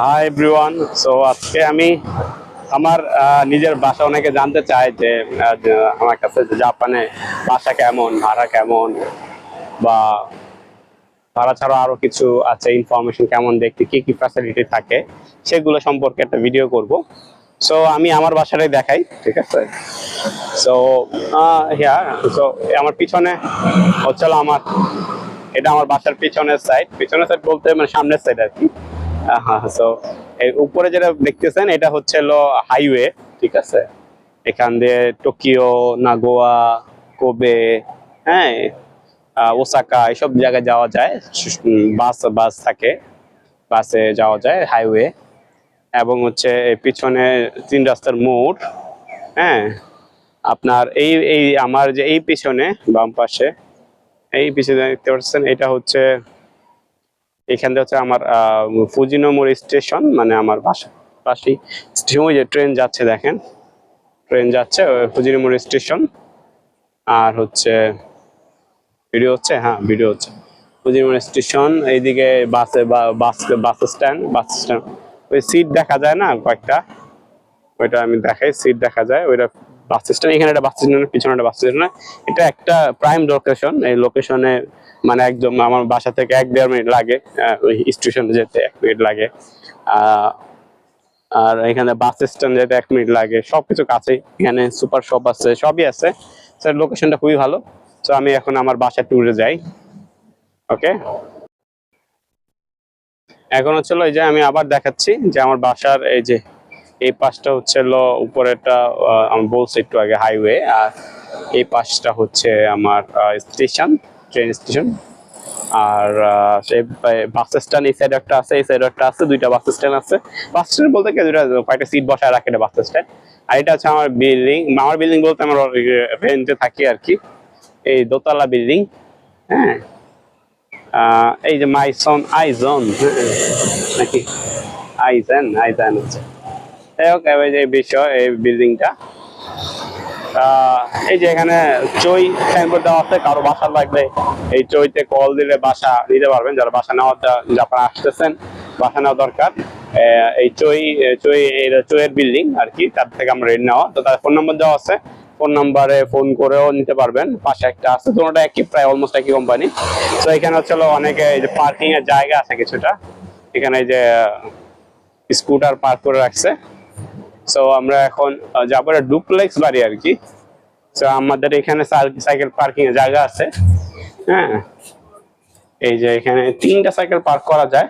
Hi everyone so আজকে আমি আমার নিজের বাসা অনেকে জানতে চায় যে আমার কাছে জাপানে বাসা কেমন, ভাড়া কেমন, বা ভাড়া ছাড়া আরও কিছু আছে ইনফরমেশন কেমন, দেখতে কি কি ফ্যাসিলিটি থাকে, সেগুলো সম্পর্কে একটা ভিডিও করব। সো আমি আমার বাসাটাই দেখাই, ঠিক আছে? সো হ্যাঁ সো আমার পিছনে হচ্ছিল আমার, এটা আমার বাসার পিছনের সাইড পিছনের সাইড বলতে মানে সামনের সাইড আর কি। উপরে যেটা দেখতেছেন, এটা হচ্ছে হাইওয়ে ঠিক আছে? এখান দিয়ে টোকিও, নাগোয়া, কোবে হ্যাঁ ওসাকা, এসব জায়গায় যাওয়া যায়। বাস বাস থাকে, বাসে যাওয়া যায় হাইওয়ে এবং হচ্ছে পিছনে তিন রাস্তার মোড় হ্যাঁ? আপনার এই এই, আমার যে এই পিছনে, বাম পাশে, এই পিছনে দেখতে পাচ্ছেন, এটা হচ্ছে এখান থেকে হচ্ছে আমার ফুজিনোমোর স্টেশন মানে আমার বাসা স্টেশন ওই যে ট্রেন যাচ্ছে, দেখেন। ট্রেন যাচ্ছে ফুজিনোমোর স্টেশন আর হচ্ছে ভিডিও হচ্ছে হ্যাঁ ভিডিও হচ্ছে। ফুজিনোমোর স্টেশন এইদিকে বাসে bus bus stand bus stand ওই সিট দেখা যায় না কয়েকটা? ওইটা আমি দেখাই সিট দেখা যায়, ওইটা বাস স্ট্যান্ড এখানে একটা বাস স্ট্যান্ড পিছনে একটা বাস স্ট্যান্ড এটা একটা প্রাইম লোকেশন এই লোকেশনে মানে একদম আমার বাসা থেকে এক দেড় মিনিট লাগে স্টেশনে যেতে, এক মিনিট লাগে। আর এখানে বাস স্ট্যান্ড যেতে এক মিনিট লাগে, সবকিছু কাছেই। এখানে সুপার শপ আছে, সবই আছে। স্যার লোকেশনটা খুবই ভালো। তো আমি এখন আমার বাসা ট্যুরে যাই। ওকে এখন হচ্ছে হলো এই যে আমি আবার দেখাচ্ছি যে আমার বাসার এই যে এই পাশটা হচ্ছে হলো উপরেটা আমি বলছি একটু আগে হাইওয়ে আর এই পাশটা হচ্ছে আমার স্টেশন ট্রেন স্টেশন আর বাস স্ট্যান্ড এই সাইড একটা আছে, এই সাইড একটা আছে, দুইটা বাস স্ট্যান্ড আছে। বাস স্ট্যান্ড বলতে কি, দুইটা, কয়েকটা সিট বসায় রাখে বাস স্ট্যান্ড আর এটা হচ্ছে আমার বিল্ডিং আমার বিল্ডিং বলতে আমার রেন্টে থাকি আর কি এই দোতলা বিল্ডিং হ্যাঁ? এই যে মাইসন আইজন নাকি? আইজেন আইজেন হচ্ছে। যাই হোক যে বিষয় এই বিল্ডিংটা এই যে এখানে চই সাইনবোর্ড দেওয়া আছে, কারও বাসা লাগলে এই চইতে কল দিলে বাসা নিতে পারবেন। যারা বাসা নেওয়ার জাপান আসতেছেন, বাসা নেওয়া দরকার। এই চই চই চইয়ের বিল্ডিং আর কি, তার থেকে আমরা রেন্ট নেওয়া। তো তার ফোন নম্বর দেওয়া আছে। ফোন নাম্বারে ফোন করেও নিতে পারবেন। পাশে একটা আছে, দুটোটা একই প্রায় অলমোস্ট একই কোম্পানি তো এখানে হচ্ছে অনেকে এই যে পার্কিং এর জায়গা আছে কিছুটা। এখানে এই যে স্কুটার পার্ক করে রাখছে। সো আমরা এখন যাব ডুপ্লেক্স বাড়ি আর কি। তো আমাদের এখানে সাইকেল পার্কিং এর জায়গা আছে। হ্যাঁ। এই যে এখানে তিনটা সাইকেল পার্ক করা যায়।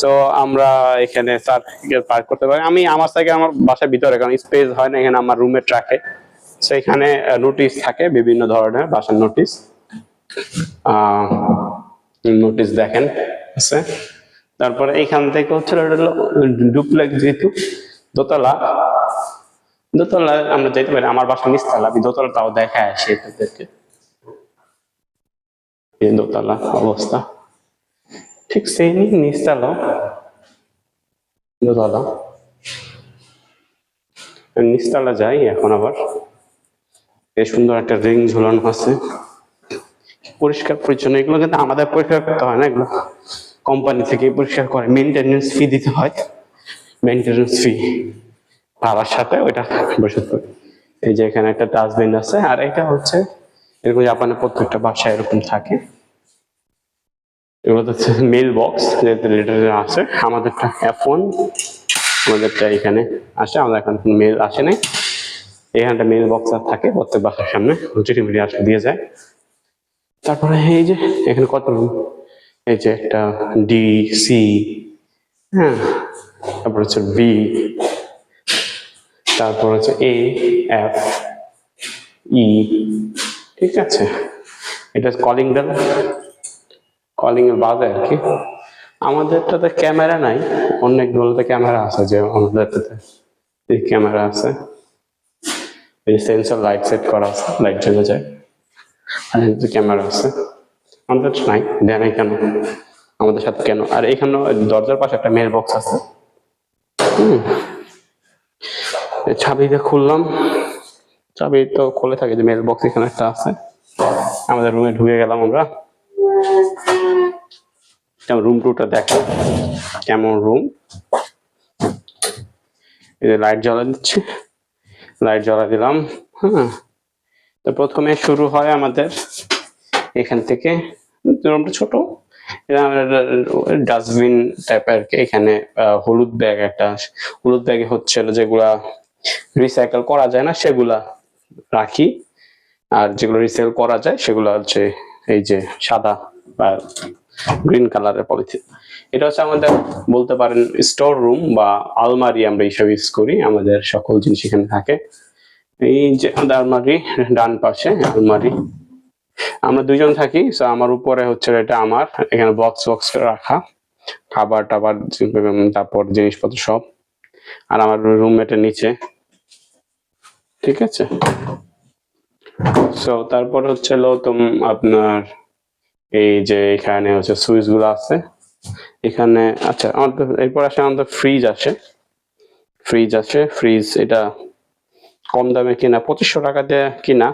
সো আমরা এখানে সাইকেল পার্ক করতে পারি। আমি আমার সাইকেল আমার বাসার ভিতরে, কারণ স্পেস হয় না, এখানে আমার রুমের ট্রাকে সো এখানে নোটিশ থাকে, বিভিন্ন ধরনের বাসার নোটিশ নোটিশ দেখেন, আছে। তারপরে এখান থেকে হচ্ছে ডুপ্লেক্স যেহেতু। দোতলা দোতলা আমরা যেতে পারি, আমার বাসা নিচতলা, আমি দোতলা তাও দেখায় আসি এই দোতলা অবস্থা। ঠিক সেই নিচতলা। দোতলা। নিচতলা যাই এখন আবার। এই সুন্দর একটা রিং ঝুলানো আছে। পরিষ্কার পরিচ্ছন্ন, এগুলো কিন্তু আমাদের পরিষ্কার করতে হয় না, এগুলো কোম্পানি থেকে পরিষ্কার করে মেনটেনেন্স ফি দিতে হয়। মেনটেনেন্স ফি ভাড়ার সাথে ওইটা করি এই যে এখানে একটা ডাস্টবিন আছে, আর এটা হচ্ছে এরকম জাপানে প্রত্যেকটা বাসায় এরকম থাকে। এগুলো হচ্ছে মেল বক্স লেটার আছে। আমাদেরটা ফোন আমাদেরটা এখানে আসে, আমাদের এখন মেল আসে নাই। এখানটা মেল বক্স আর থাকে প্রত্যেক বাসার সামনে চিঠি মিডিয়া আসলে দিয়ে যায়। তারপরে এই যে, এখানে কত রুম এই যে একটা ডি সি হ্যাঁ তারপর হচ্ছে বি তারপর হচ্ছে এ এফ ই ঠিক আছে? এটা কলিং বেল কলিং এর বাজে আর কি। আমাদেরটাতে ক্যামেরা নাই অনেকগুলোতে ক্যামেরা আছে যে আমাদেরটাতে এই ক্যামেরা আছে। এই সেন্সর লাইট সেট করা আছে লাইট জ্বলে যায়। আর ক্যামেরা আছে। আমাদের নাই, দেয় কেন? আমাদের সাথে কেন? আর এখানে দরজার পাশে একটা মেল বক্স আছে। হুম। এই চাবি দিয়ে খুললাম। চাবি তো খুলে থাকে যে মেল বক্স এখানে একটা আছে। আমাদের রুমে ঢুকে গেলাম আমরা। রুম টুটা দেখা, কেমন রুম এই যে লাইট জ্বালা দিচ্ছি। লাইট জ্বালা দিলাম হ্যাঁ। তো প্রথমে শুরু হয় আমাদের এখান থেকে। রুমটা ছোট। ডাস্টবিন টাইপের এখানে আহ, হলুদ ব্যাগ একটা হলুদ ব্যাগে হচ্ছে যেগুলা রিসাইকেল করা যায় না সেগুলা রাখি। আর যেগুলো রিসাইকেল করা যায় সেগুলো হচ্ছে এই যে সাদা বা গ্রিন কালারের পলিথিন। এটা হচ্ছে আমাদের বলতে পারেন স্টোর রুম বা আলমারি আমরা এইসব ইউজ করি আমাদের সকল জিনিস এখানে থাকে। এই যে আলমারি ডান পাশে আলমারি। আমরা দুইজন থাকি সো আমার উপরে হচ্ছে এটা আমার, এখানে বক্স বক্স রাখা। খাবার টাবার, তারপর জিনিসপত্র সব। আর আমার রুমমেটের নিচে। ঠিক আছে? সো তারপর হচ্ছে আপনার এই যে এখানে হচ্ছে সুইচগুলো আছে। এখানে আচ্ছা আমাদের এরপর আসে আমাদের ফ্রিজ আছে ফ্রিজ আছে ফ্রিজ এটা কম দামে কিনা, পঁচিশশো টাকা দিয়ে কিনা।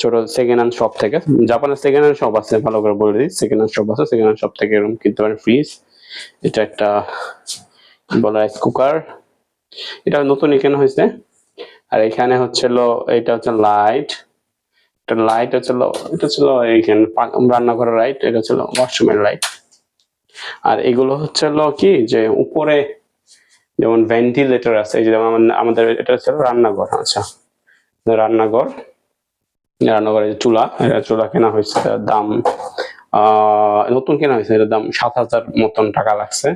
ছোট সেকেন্ড হ্যান্ড শপ থেকে। জাপানের সেকেন্ড হ্যান্ড শপ আছে, ভালো করে বলে দিই। সেকেন্ড হ্যান্ড শপ আছে সেকেন্ড হ্যান্ড শপ থেকে এরকম কিনতে পারেন ফ্রিজ এটা একটা বলে রাইস কুকার এটা নতুন কেনা হয়েছে। আর এখানে হচ্ছিল এটা হচ্ছে লাইট এটা লাইট হচ্ছিল এটা ছিল এইখানে রান্নাঘরের লাইট এটা ছিল ওয়াশরুমের লাইট আর এগুলো হচ্ছিল কি, যে উপরে যেমন ভেন্টিলেটর আছে যেমন আমাদের এটা ছিল রান্নাঘর আচ্ছা। রান্নাঘর। রান্নাঘরের যে চুলা এটা চুলা কেনা হয়েছে দাম আহ নতুন কেনা হয়েছে এটার দাম সাত হাজার মতন টাকা লাগছে।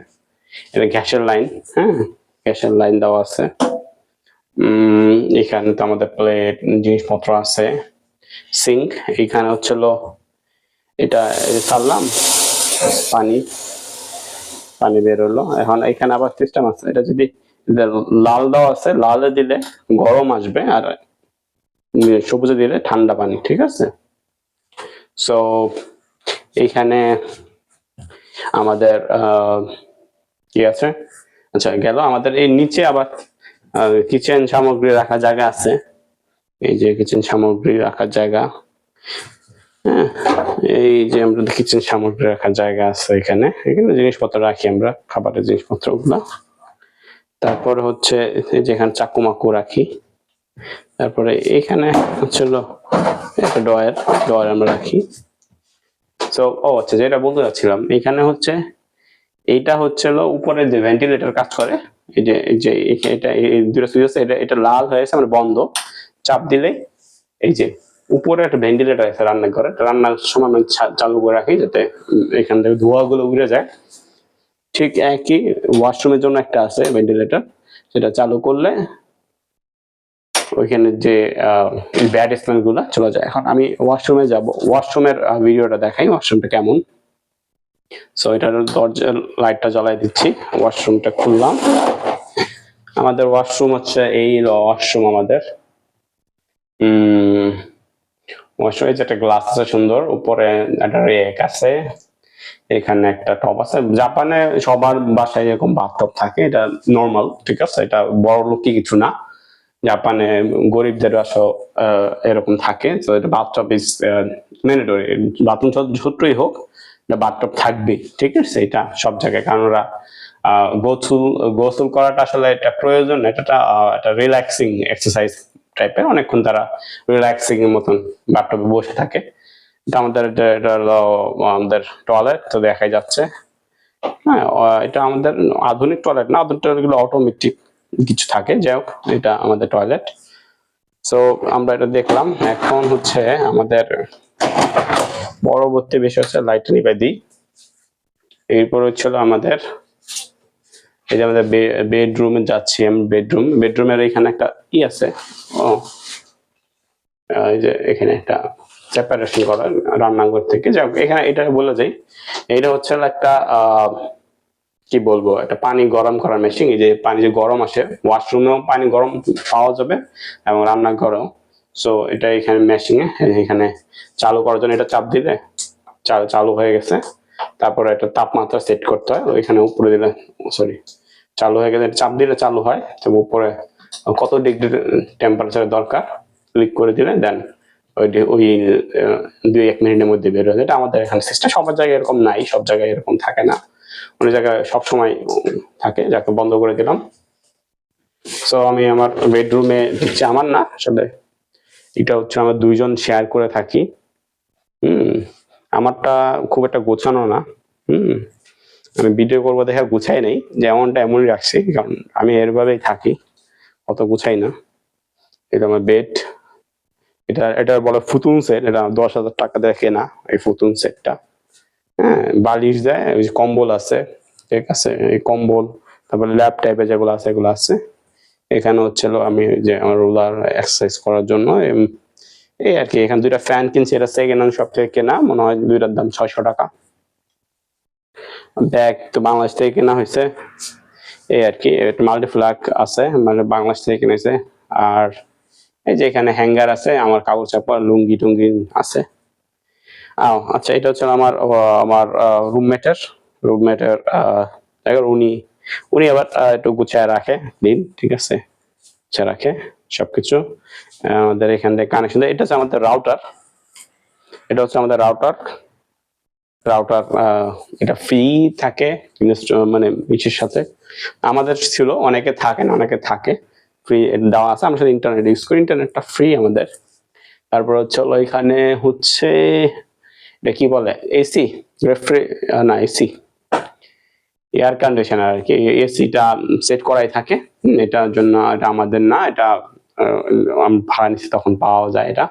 এটা গ্যাসের লাইন হ্যাঁ গ্যাসের লাইন দেওয়া আছে। উম এখানে তো আমাদের প্লেট জিনিসপত্র আছে। সিঙ্ক এখানে হচ্ছিল এটা সারলাম পানি পানি বেরোলো এখন এখানে আবার সিস্টেম আছে এটা যদি লাল দেওয়া আছে লালে দিলে গরম আসবে আর সবুজে দিলে ঠান্ডা পানি, ঠিক আছে? সো এইখানে আমাদের কি আছে? আচ্ছা গেল আমাদের এই নিচে আবার কিচেন সামগ্রী রাখার জায়গা আছে। এই যে কিচেন সামগ্রী রাখার জায়গা। হ্যাঁ এই যে আমরা কিচেন সামগ্রী রাখার জায়গা আছে এখানে। এখানে জিনিসপত্র রাখি আমরা, খাবারের জিনিসপত্রগুলা তারপর হচ্ছে যেখানে যে এখানে চাকু মাকু রাখি। তারপরে এখানে হচ্ছে একটা ডয়ার ডয়ার আমরা রাখি। তো ও আচ্ছা যেটা বলতে যাচ্ছিলাম এখানে হচ্ছে, এইটা হচ্ছে হলো উপরে যে ভেন্টিলেটর কাজ করে, এই যে এই যে এটা দুটো সুইচ আছে, এটা এটা লাল হয়েছে মানে বন্ধ। চাপ দিলে, এই যে, উপরে একটা ভেন্টিলেটর আছে রান্নাঘরে রান্নার সময় আমি চালু করে রাখি যাতে এখান থেকে ধোঁয়াগুলো উড়ে যায়। ঠিক একই ওয়াশরুমের জন্য একটা আছে ভেন্টিলেটর সেটা চালু করলে ওইখানে যে ব্যাড স্মেলগুলা, চলে যায়। এখন আমি ওয়াশরুমে যাব। ওয়াশরুমের ভিডিওটা দেখাই ওয়াশরুমটা কেমন। সো এটার দরজা লাইটটা জ্বালাই দিচ্ছি। ওয়াশরুমটা খুললাম। আমাদের ওয়াশরুম হচ্ছে এই ওয়াশরুম আমাদের। ওয়াশরুমে যে একটা গ্লাস আছে সুন্দর, উপরে একটা রেক আছে। এখানে একটা টপ আছে। জাপানে সবার বাসায় এরকম বাথটব থাকে, এটা নর্মাল ঠিক আছে? এটা বড় লোকই কিছু না। জাপানে গরিবদের বাসা এরকম থাকে। তো এটা বাথটব ইজ ম্যান্ডেটরি বাথরুম ছোট্টই হোক এটা বাথটব থাকবে ঠিক আছে? এটা সব জায়গায়। কারণ ওরা গোসল গোসল করাটা আসলে একটা প্রয়োজন এটা একটা, রিল্যাক্সিং এক্সারসাইজ টাইপের অনেকক্ষণ তারা রিল্যাক্সিং এর মতন বাথটবে বসে থাকে। এটা আমাদের এটা এটা হলো আমাদের টয়লেট তো দেখাই যাচ্ছে। হ্যাঁ এটা আমাদের আধুনিক টয়লেট না আধুনিক টয়লেটগুলো অটোমেটিক কিছু থাকে যাই হোক এটা আমাদের টয়লেট সো আমরা এটা দেখলাম এখন হচ্ছে আমাদের পরবর্তী বিষয় হচ্ছে লাইট নিবে দিই। এরপর হচ্ছিল আমাদের এই যে আমাদের বেডরুমে যাচ্ছি আমি বেডরুম বেডরুমের এখানে একটা ই আছে ও এই যে এখানে একটা সেপারেশন করা রান্নাঘর থেকে। যাই এখানে এটা বলে যাই এটা হচ্ছে একটা আহ, কি বলব, একটা পানি গরম করার মেশিন এই যে পানি যে গরম আসে ওয়াশরুমেও পানি গরম পাওয়া যাবে এবং রান্নাঘরেও। সো এটা এখানে মেশিনে এখানে চালু করার জন্য এটা চাপ দিলে চালু হয়ে গেছে। তারপরে একটা তাপমাত্রা সেট করতে হয়, ওইখানে উপরে দিলে সরি চালু হয়ে গেলে, চাপ দিলে চালু হয়, তো উপরে কত ডিগ্রি টেম্পারেচার দরকার ক্লিক করে দিলে দেন ওই ওই দুই এক মিনিটের মধ্যে বের হয়ে এটা আমাদের এখানে সিস্টেম সবার জায়গায় এরকম নাই, সব জায়গায় এরকম থাকে না। অনেক জায়গায় সবসময় থাকে, যাকে বন্ধ করে দিলাম। সো আমি আমার বেডরুমে হচ্ছে আমার না, আসলে এটা হচ্ছে আমরা দুইজন শেয়ার করে থাকি। হুম, আমারটা খুব একটা গোছানো না। হুম, আমি ভিডিও করব দেখে গুছাই নেই। যেমনটা এমনই রাখছি, কারণ আমি এরভাবেই থাকি, অত গুছাই না। এটা আমার বেড এটা এটা বলে ফুতুন সেট এটা দশ হাজার টাকা দিয়ে কেনা এই ফুতুন সেটটা হ্যাঁ বালিশ দেয়, ওই যে কম্বল আছে, ঠিক আছে? এই কম্বল, তারপরে ল্যাপ টাইপের যেগুলো আছে, এগুলো আছে। এখানে হচ্ছিল আমি যে আমার রোলার এক্সারসাইজ করার জন্য এই আর কি, এখানে দুইটা ফ্যান কিনছি, এটা সেকেন্ড হ্যান্ড সব থেকে কেনা, মনে হয় দুইটার দাম ছয়শো টাকা। ব্যাগ তো বাংলাদেশ থেকে কেনা হয়েছে। এই আর কি মাল্টিফ্লাক আছে মানে বাংলাদেশ থেকে কিনেছে। আর এই যে এখানে হ্যাঙ্গার আছে, আমার কাপড় চাপড় লুঙ্গি টুঙ্গি আছে। আচ্ছা এটা হচ্ছে আমার আমার রুমমেটের রুমমেটের উনি উনি আবার একটু গুছায় রাখে দিন, ঠিক আছে? গুছায় রাখে সবকিছু। আমাদের এখান থেকে কানেকশন এটা হচ্ছে আমাদের রাউটার এটা হচ্ছে আমাদের রাউটার রাউটার এটা ফ্রি থাকে মানে ইসের সাথে। আমাদের ছিল, অনেকে থাকে না, অনেকে থাকে। ফ্রি দেওয়া আছে, আমরা সাথে ইন্টারনেট ইউজ করি। ইন্টারনেটটা ফ্রি আমাদের। তারপর হচ্ছে এখানে হচ্ছে এটা কি বলে? এসি রেফ্রি না এসি এয়ার কন্ডিশনার আর কি এসিটা সেট করাই থাকে। এটার জন্য এটা আমাদের না, এটা ভাড়া নিচ্ছি তখন পাওয়া যায় এটা।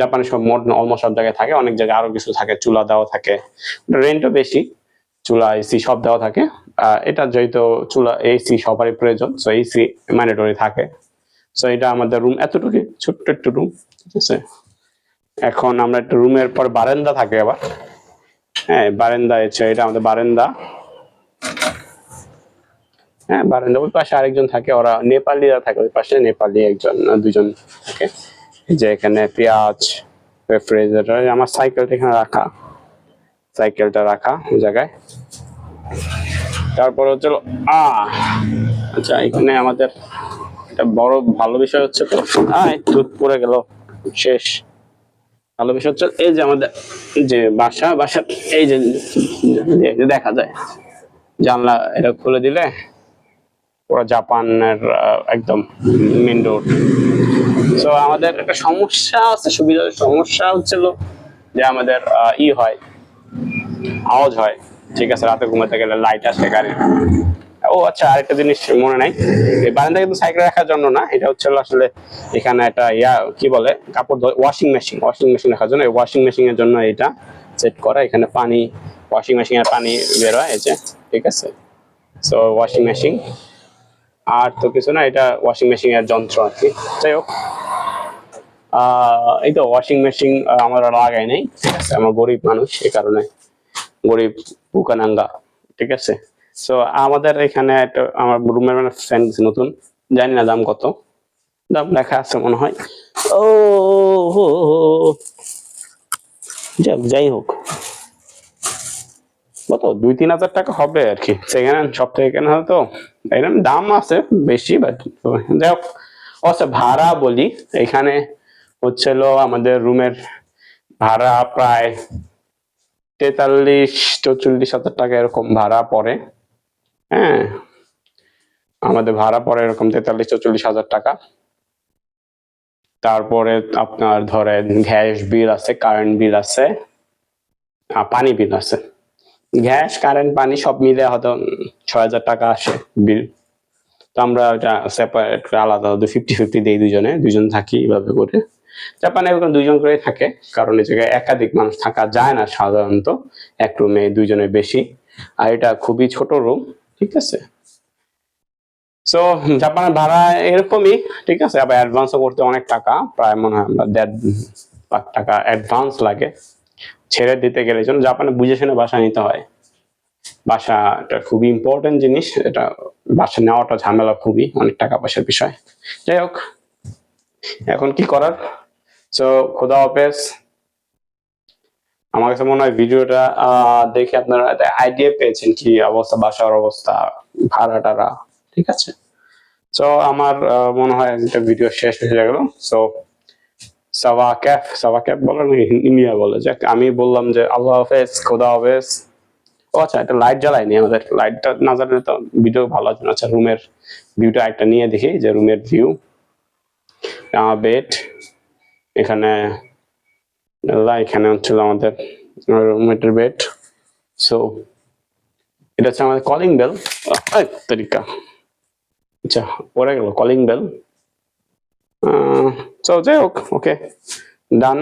জাপানে সব মোট অলমোস্ট সব জায়গায় থাকে, অনেক জায়গায় আরও কিছু থাকে, চুলা দেওয়া থাকে। রেন্টও বেশি, চুলা এসি সব দেওয়া থাকে। এটা যেহেতু চুলা এসি সবারই প্রয়োজন সো এসি ম্যান্ডেটরি থাকে। সো এটা আমাদের রুম এতটুকু ছোট্ট একটু রুম ঠিক আছে? এখন আমরা একটা রুমের পর বারান্দা থাকে আবার। হ্যাঁ বারান্দা আছে, এটা আমাদের বারান্দা। হ্যাঁ বারান্দা, ওই পাশে আরেকজন থাকে, ওরা নেপালিরা থাকে, ওই পাশে নেপালি একজন, দুজন থাকে। যে এখানে পেঁয়াজ, রেফ্রিজারেটর আমার সাইকেলটা এখানে রাখা। সাইকেলটা রাখা ওই জায়গায়। তারপর হচ্ছে আচ্ছা এখানে আমাদের একটা বড় ভালো বিষয় হচ্ছে তো আয়, দুধ পড়ে গেল, শেষ। ভালো বিষয় হচ্ছে এই যে আমাদের যে বাসা বাসা, এই যে দেখা যায়, জানলা এটা খুলে দিলে পুরো জাপানের একদম মেন রোড তো আমাদের একটা সমস্যা আছে, সুবিধা সমস্যা হচ্ছিল যে আমাদের ই হয়, আওয়াজ হয়। ঠিক আছে, রাতে ঘুমাতে গেলে লাইট আসে গাড়ির। ও আচ্ছা আরেকটা জিনিস মনে নাই। বারান্দা কিন্তু সাইকেল রাখার জন্য না, এটা হচ্ছে আসলে এখানে একটা ইয়া, কি বলে, কাপড় ওয়াশিং মেশিন ওয়াশিং মেশিন রাখার জন্য। ওয়াশিং মেশিন এর জন্য এটা সেট করা, এখানে পানি ওয়াশিং মেশিন এর পানি বের হয়, এই যে, ঠিক আছে? সো ওয়াশিং মেশিন আর তো কিছু না, এটা ওয়াশিং মেশিন এর যন্ত্র আর কি। যাই হোক এই তো ওয়াশিং মেশিন আমার লাগাই নেই, ঠিক আছে? আমার গরিব মানুষ এই কারণে গরিব বুকানাঙ্গা ঠিক আছে? সো আমাদের এখানে একটা, আমার রুমের মানে ফ্যান নতুন, জানি না দাম কত। দাম লেখা আছে মনে হয়। ও, হো। যাক, যাই হোক। কত? দুই, তিন হাজার টাকা হবে আর কি। হ্যান্ড সব থেকে কেনা হয়তো এরকম দাম আছে বেশি বাট যাই হোক। আচ্ছা ভাড়া বলি। এখানে হচ্ছিল আমাদের রুমের ভাড়া প্রায় তেতাল্লিশ চৌচল্লিশ হাজার টাকা এরকম ভাড়া পড়ে। হ্যাঁ। আমাদের ভাড়া পড়ে এরকম তেতাল্লিশ চৌচল্লিশ হাজার টাকা। তারপরে আপনার ধরেন গ্যাস বিল আছে কারেন্ট বিল আছে পানি বিল আছে। গ্যাস কারেন্ট পানি সব মিলে হয়তো ছয় হাজার টাকা আসে বিল তো আমরা এটা সেপারেট আলাদা ফিফটি ফিফটি দিই দুজনে, দুজন থাকি এভাবে করে। জাপানে এরকম দুজন করে থাকে, কারণ এই জায়গায় একাধিক মানুষ থাকা যায় না সাধারণত। এক রুমে দুইজনের বেশি। আর এটা খুবই ছোট রুম ঠিক আছে? সো জাপানের ভাড়া এরকমই, ঠিক আছে? আবার অ্যাডভান্সও করতে অনেক টাকা, প্রায় মনে হয় আমরা দেড় লাখ টাকা অ্যাডভান্স লাগে। ছেড়ে দিতে গেলে জন্য জাপানে বুঝে শুনে বাসা নিতে হয়। বাসা এটা খুবই ইম্পর্টেন্ট জিনিস, এটা বাসা নেওয়াটা ঝামেলা খুবই, অনেক টাকা পয়সার বিষয়। যাই হোক, এখন কি করার? সো খোদা হাফেজ। আমার কাছে মনে হয় ভিডিওটা দেখে আপনারা আইডিয়া পেয়েছেন কি অবস্থা, বাসার অবস্থা ভাড়া টাড়া ঠিক আছে? সো আমার মনে হয় একটা ভিডিও শেষ হয়ে গেল। সো সাওয়া ক্যাফ সাওয়া ক্যাফ বলে ইন্ডিয়া বলে। যাক, আমি বললাম যে আল্লাহ হাফেজ, খোদা হাফেজ। ও আচ্ছা এটা লাইট জ্বালায়নি আমাদের। লাইটটা না জ্বালালে তো ভিডিও ভালো আছে আচ্ছা রুমের ভিউটা একটা নিয়ে দেখি, যে রুমের ভিউ বেড এখানে এখানে হচ্ছে আমাদের রুমমেটের বেড সো এটা হচ্ছে আমাদের কলিং বেল তরিকা। আচ্ছা ওরা গেল কলিং বেল সো যাই হোক ওকে ডান